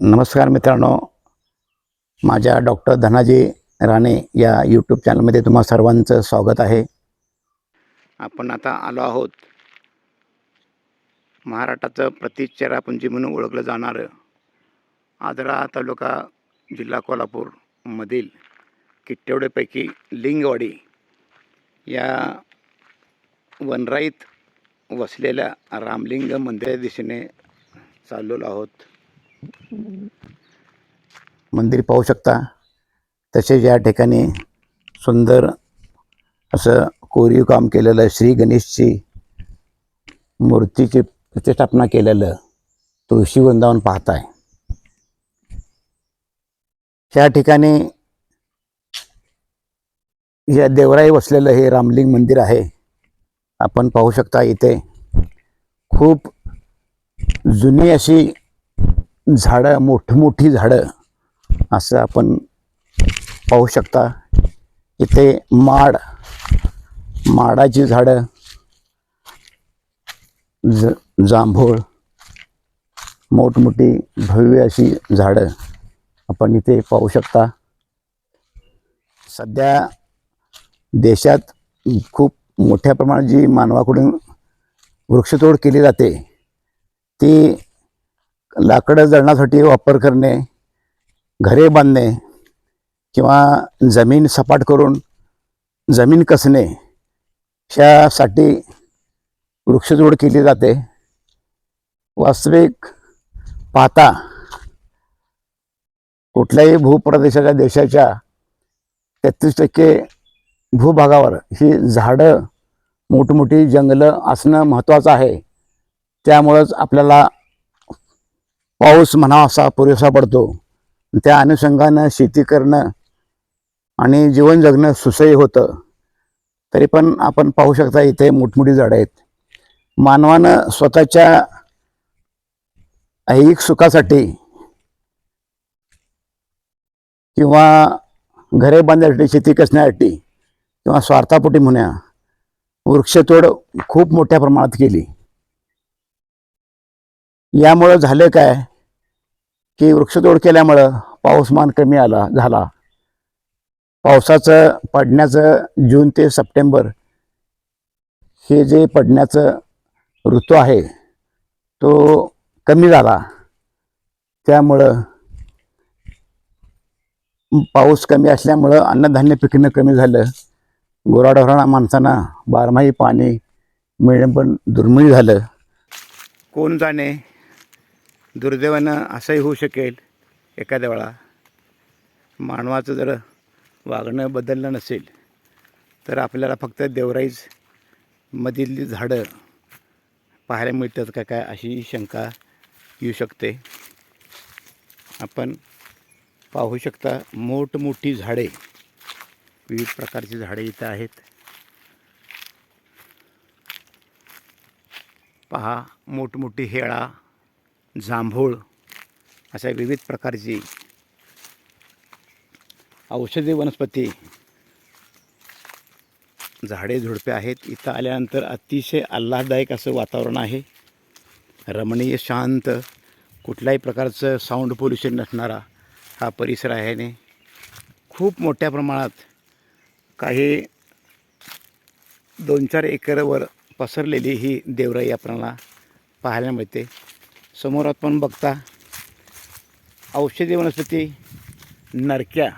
नमस्कार मित्रांनो. माझ्या डॉक्टर धनाजी राणे या यूट्यूब चॅनलमध्ये तुम्हा सर्वांचं स्वागत आहे. आपण आता आलो आहोत. महाराष्ट्राचं प्रतिचेरापुंजी म्हणून ओळखलं जाणारं आदरा तालुका जिल्हा कोल्हापूरमधील किट्टेवडेपैकी लिंगवाडी या वनराईत वसलेल्या रामलिंग मंदिरा दिशेने चाललेलो आहोत. मंदिर पाहू शकता. तसेच या ठिकाणी सुंदर असं कोरीव काम केलेलं श्री गणेशची मूर्तीची प्रतिष्ठापना केलेलं तुळशी वृंदावन पाहताय त्या ठिकाणी या देवराई वसलेलं हे रामलिंग मंदिर आहे. आपण पाहू शकता इथे खूप जुनी अशी झाडं मोठमोठी झाडं असं आपण पाहू शकता. इथे माड माडाची झाडं ज जांभूळ मोठमोठी भव्य अशी झाडं आपण इथे पाहू शकता. सध्या देशात खूप मोठ्या प्रमाणात जी मानवाकडून वृक्षतोड केली जाते ती लाकडं जळण्यासाठी वापर करणे घरे बांधणे किंवा जमीन सपाट करून जमीन कसणे ह्यासाठी वृक्षतोड केली जाते. वास्तविक पाहता कुठल्याही भूप्रदेशाच्या देशाच्या तेहतीस टक्के भूभागावर ही झाडं मोठमोठी जंगलं असणं महत्त्वाचं आहे. त्यामुळंच आपल्याला पाऊस म्हणा असा पुरेसा पडतो. त्या अनुषंगानं शेती करणं आणि जीवन जगणं सुसह्य होतं. तरी पण आपण पाहू शकता इथे मोठमोठी झाडं आहेत. मानवानं स्वतःच्या ऐहिक सुखासाठी किंवा घरे बांधण्यासाठी शेती कसण्यासाठी किंवा स्वार्थापोटी म्हणूया वृक्षतोड खूप मोठ्या प्रमाणात केली. यामुळं झालं काय? की वृक्षतोड केल्यामुळं पाऊसमान कमी आला झाला. पावसाचं पडण्याचं जून ते सप्टेंबर हे जे पडण्याचं ऋतू आहे तो कमी झाला. त्यामुळं पाऊस कमी असल्यामुळं अन्नधान्य पिकणं कमी झालं. गुराढोराणा माणसांना बारमाही पाणी मिळणं पण दुर्मिळ झालं. कोण जाणे? दुर्दैवानं असंही होऊ शकेल एखाद्या वेळा. मानवाचं जर वागणं बदललं नसेल तर आपल्याला फक्त देवराईज मधील झाडं पाहायला मिळतात का काय अशी शंका येऊ शकते. आपण पाहू शकता मोठमोठी झाडे विविध प्रकारची झाडे इथं आहेत. पहा मोठमोठी हेळा जांभूळ अशा विविध प्रकारची औषधी वनस्पती झाडे झुडपे आहेत. इथं आल्यानंतर अतिशय आल्हाददायक असं वातावरण आहे. रमणीय शांत कुठल्याही प्रकारचं साऊंड पोल्युशन नसणारा हा परिसर आहे आणि खूप मोठ्या प्रमाणात काही दोन चार एकरवर पसरलेली ही देवराई आपल्याला पाहायला मिळते. समोर आपण बघता औषधी वनस्पती नरक्या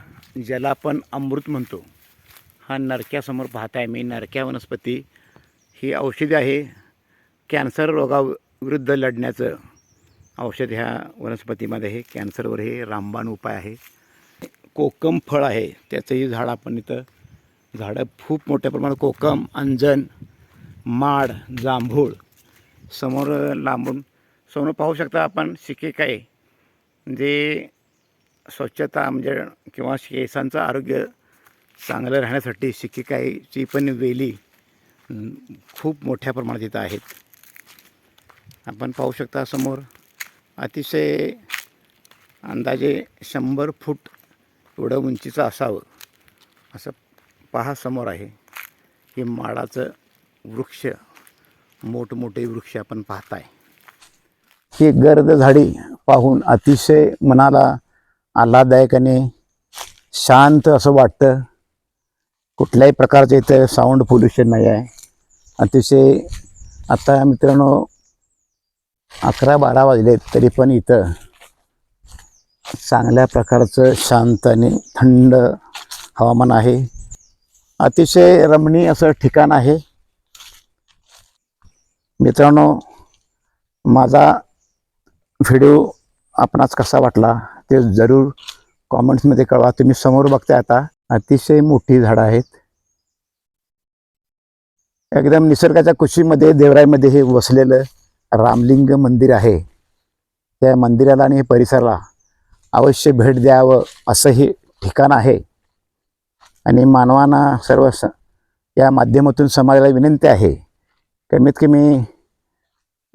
ज्याला आपण अमृत म्हणतो. हा नरक्यासमोर पाहताय मी. नरक्या वनस्पती ही औषधी आहे. कॅन्सर रोगाविरुद्ध लढण्याचं औषध ह्या वनस्पतीमध्ये आहे. कॅन्सरवर हे रामबाण उपाय आहे. कोकम फळ आहे. त्याचंही झाड आपण इथं झाडं खूप मोठ्या प्रमाणात कोकम अंजन माड जांभूळ समोर लांबून समोर पाहू शकता आपण शिकेकाई जे स्वच्छता म्हणजे किंवा केसांचं आरोग्य चांगलं राहण्यासाठी शिकेकाईची पण वेली खूप मोठ्या प्रमाणात इथं आहेत. आपण पाहू शकता समोर अतिशय अंदाजे शंभर फूट एवढं उंचीचं असावं. असं पहा समोर आहे. हे माडाचं वृक्ष मोठमोठे वृक्ष आपण पाहताय. ही गर्द झाडी पाहून अतिशय मनाला आल्हाददायक आणि शांत असं वाटतं. कुठल्याही प्रकारचं इथं साऊंड पोल्युशन नाही आहे. अतिशय आता मित्रांनो अकरा बारा वाजलेत तरी पण इथं चांगल्या प्रकारचं शांत आणि थंड हवामान आहे. अतिशय रमणीय असं ठिकाण आहे. मित्रांनो माझा व्हिडिओ आपणास कसा वाटला ते जरूर कॉमेंट्समध्ये कळवा. तुम्ही समोर बघताय आता अतिशय मोठी झाडं आहेत. एकदम निसर्गाच्या कुशीमध्ये देवराईमध्ये हे वसलेलं रामलिंग मंदिर आहे. त्या मंदिराला आणि परिसराला अवश्य भेट द्यावं असं हे ठिकाण आहे. आणि मानवांना सर्व स या माध्यमातून समाजाला विनंती आहे. कमीत कमी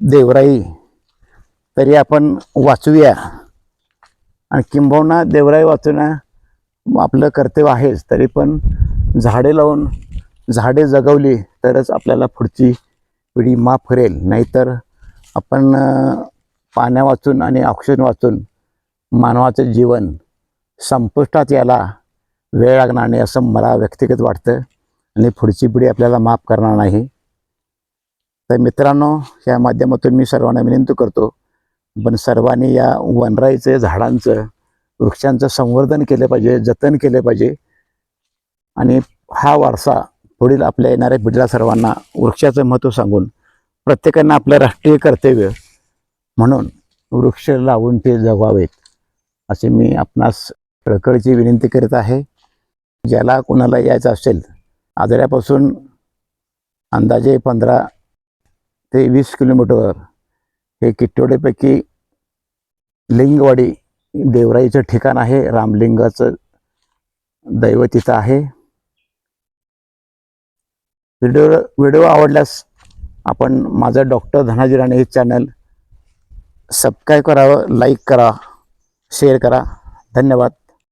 देवराई तरी आपण वाचूया. आणि किंबहुना देवराई वाचवणं आपलं कर्तव्य आहेच तरी पण झाडे लावून झाडे जगवली तरच आपल्याला पुढची पिढी माफ करेल. नाहीतर आपण पाण्या वाचून आणि ऑक्सिजन वाचून मानवाचं जीवन संपुष्टात यायला वेळ लागणार नाही असं मला व्यक्तिगत वाटतं. आणि पुढची पिढी आपल्याला माफ करणार नाही. तर मित्रांनो या माध्यमातून मी सर्वांना विनंती करतो पण सर्वांनी या वनराईचं झाडांचं वृक्षांचं संवर्धन केलं पाहिजे जतन केलं पाहिजे. आणि हा वारसा पुढील आपल्या येणाऱ्या पिढीला सर्वांना वृक्षाचं महत्त्व सांगून प्रत्येकानं आपलं राष्ट्रीय कर्तव्य म्हणून वृक्ष लावून ते जगवावेत असे मी आपणास कळकळीची विनंती करीत आहे. ज्याला कोणाला यायचं असेल आजऱ्यापासून अंदाजे पंधरा ते वीस किलोमीटरवर हे किट्टोडेपैकी लिंगवाडी देवराईचं ठिकाण आहे. रामलिंगाचं दैव तिथं आहे. व्हिडिओ व्हिडिओ आवडल्यास आपण माझं डॉक्टर धनाजी राणे हे चॅनल सबस्क्राईब करावं लाईक करा शेअर करा. धन्यवाद.